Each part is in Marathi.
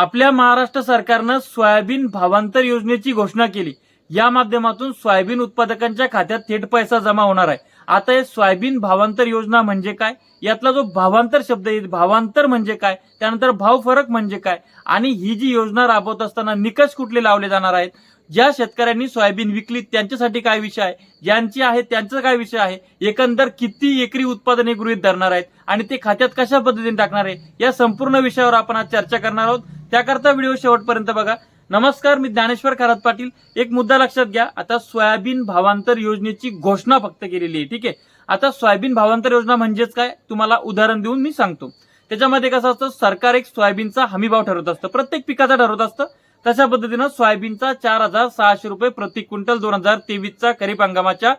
आपल्या महाराष्ट्र सरकारनं सोयाबीन भावांतर योजनेची घोषणा केली. या माध्यमातून सोयाबीन उत्पादकांच्या खात्यात थेट पैसा जमा होणार आहे. आता हे सोयाबीन भावांतर योजना म्हणजे काय? यातला जो भावांतर शब्द आहे भावांतर म्हणजे काय? त्यानंतर भाव फरक म्हणजे काय? आणि ही जी योजना राबवत असताना निकष कुठले लावले जाणार आहेत? ज्या शेतकऱ्यांनी सोयाबीन विकली त्यांच्यासाठी काय विषय आहे? ज्यांची आहे त्यांचा काय विषय आहे? एकंदर किती एकरी उत्पादने गृहीत धरणार आहेत? आणि ते खात्यात कशा पद्धतीने टाकणार आहे? या संपूर्ण विषयावर आपण आज चर्चा करणार आहोत. त्याकरता व्हिडिओ शेवटपर्यंत बघा. नमस्कार मी ज्ञानेश्वर खरात पाटील. एक मुद्दा लक्षात घ्या. आता सोयाबीन भावांतर योजनेची घोषणा फक्त केलेली आहे ठीक आहे? आता सोयाबीन भावांतर योजना म्हणजेच काय? तुम्हाला उदाहरण देऊन मी सांगतो. त्याच्यामध्ये कसं असतं? सरकार एक सोयाबीनचा हमी भाव ठरवत असतं. प्रत्येक पिकाचा ठरवत असतं. तशा पद्धतीनं सोयाबीनचा चार हजार सहाशे रुपये प्रति क्विंटल दोन हजार तेवीसचा खरीप हंगामाच्या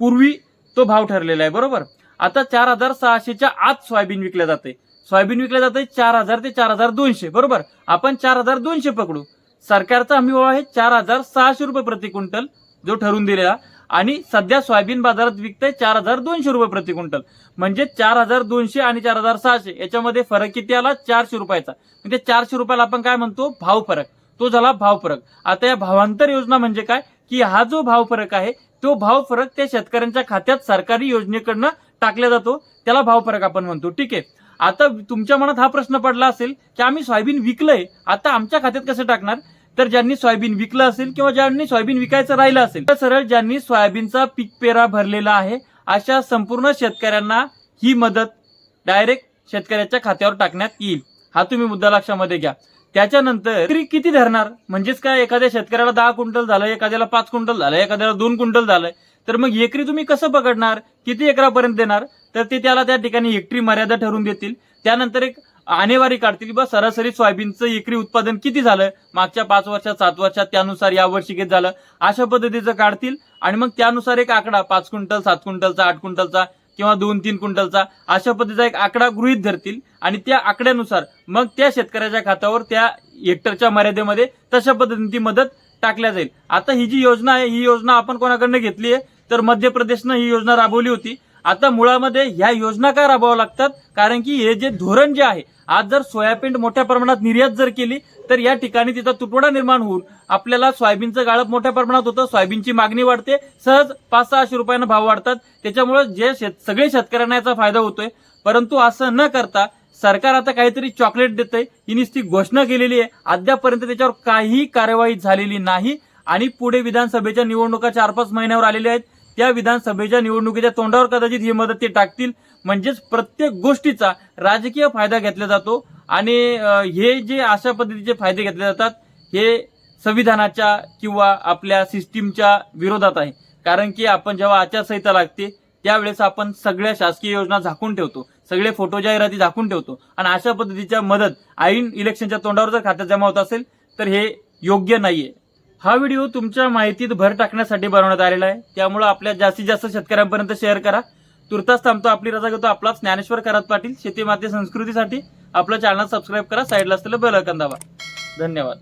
पूर्वी तो भाव ठरलेला आहे बरोबर? आता चार हजार सहाशेच्या आत सोयाबीन विकल्या जाते सोयाबीन विकलं जातं चार हजार ते चार हजार दोनशे बरोबर? आपण चार हजार दोनशे पकडू. सरकारचा हमी भाव आहे चार हजार सहाशे रुपये प्रति क्विंटल जो ठरून दिलेला. आणि सध्या सोयाबीन बाजारात विकतंय चार हजार दोनशे रुपये प्रति क्विंटल. म्हणजे चार हजार दोनशे आणि चार हजार सहाशे याच्यामध्ये फरक किती आला? चारशे रुपयाचा. म्हणजे चारशे रुपयाला आपण काय म्हणतो? भाव फरक. तो झाला भाव फरक. आता या भावांतर योजना म्हणजे काय? की हा जो भाव फरक आहे तो भाव फरक त्या शेतकऱ्यांच्या खात्यात सरकारी योजनेकडनं टाकला जातो. त्याला भाव फरक आपण म्हणतो. ठीक आहे? आता तुमच्या मनात हा प्रश्न पडला असेल की आम्ही सोयाबीन विकलंय आता आमच्या खात्यात कसं टाकणार? तर ज्यांनी सोयाबीन विकलं असेल किंवा ज्यांनी सोयाबीन विकायचं राहिलं असेल तर सरळ ज्यांनी सोयाबीनचा पीक पेरा भरलेला आहे अशा संपूर्ण शेतकऱ्यांना ही मदत डायरेक्ट शेतकऱ्याच्या खात्यावर टाकण्यात येईल. हा तुम्ही मुद्दा लक्षामध्ये घ्या. त्याच्यानंतर तरी किती धरणार? म्हणजेच काय एखाद्या शेतकऱ्याला दहा क्विंटल झालं एखाद्याला पाच क्विंटल झालं एखाद्याला दोन क्विंटल झालंय तर मग एकरी तुम्ही कसं पकडणार? किती एकरापर्यंत देणार? तर ते त्याला त्या ठिकाणी हेक्टरी मर्यादा ठरवून देतील. त्यानंतर एक आणेवारी काढतील बा सरासरी सोयाबीनचं एकरी उत्पादन किती झालं? मागच्या पाच वर्षात सात वर्षात त्यानुसार या वर्षी किती झालं? अशा पद्धतीचं काढतील. आणि मग त्यानुसार एक आकडा पाच क्विंटल सात क्विंटलचा आठ क्विंटलचा किंवा दोन तीन क्विंटलचा अशा पद्धतीचा एक आकडा गृहीत धरतील. आणि त्या आकड्यानुसार मग त्या शेतकऱ्याच्या खात्यावर त्या हेक्टरच्या मर्यादेमध्ये तशा पद्धतीने ती मदत टाकल्या जाईल. आता ही जी योजना आहे ही योजना आपण कोणाकडनं घेतली आहे? तर मध्य प्रदेशनं ही योजना राबवली होती. आता मुळामध्ये ह्या योजना काय राबवाव्या लागतात? कारण की हे जे धोरण जे आहे आज जर सोयाबीन मोठ्या प्रमाणात निर्यात जर केली तर या ठिकाणी तिचा तुटवडा निर्माण होऊन आपल्याला सोयाबीनचं गाळप मोठ्या प्रमाणात होतं सोयाबीनची मागणी वाढते सहज पाच सहाशे रुपयानं भाव वाढतात. त्याच्यामुळे जे शेत सगळे शेतकऱ्यांना याचा फायदा होतोय. परंतु असं न करता सरकार आता काहीतरी चॉकलेट देतंय. ही नुसती घोषणा केलेली आहे. अद्यापर्यंत त्याच्यावर काही कार्यवाही झालेली नाही. आणि पुढे विधानसभेच्या निवडणुका चार पाच महिन्यावर आलेल्या आहेत. त्या विधानसभेच्या निवडणुकीच्या तोंडावर कदाचित ही मदत ते टाकतील. म्हणजेच प्रत्येक गोष्टीचा राजकीय फायदा घेतला जातो आणि हे जे अशा पद्धतीचे फायदे घेतले जातात हे संविधानाच्या किंवा आपल्या सिस्टीमच्या विरोधात आहे. कारण की आपण जेव्हा आचारसंहिता लागते त्यावेळेस आपण सगळ्या शासकीय योजना झाकून ठेवतो. सगळे फोटो जाहिराती झाकून ठेवतो. आणि अशा पद्धतीच्या मदत ऐन इलेक्शनच्या तोंडावर जर खात्यात जमा होत असेल तर हे योग्य नाहीये. हा व्हिडिओ तुमच्या माहितीत भर टाकण्यासाठी बनवण्यात आलेला आहे. त्यामुळे आपल्या जास्तीत जास्त शेतकऱ्यांपर्यंत शेअर करा. तुर्तास थांबतो. आपली रजा घेतो आपला ज्ञानेश्वर करात पाटील. शेतीमाती संस्कृतीसाठी आपलं चॅनल सबस्क्राईब करा. साईडला असलेलं बेल आयकॉन दाबा. धन्यवाद.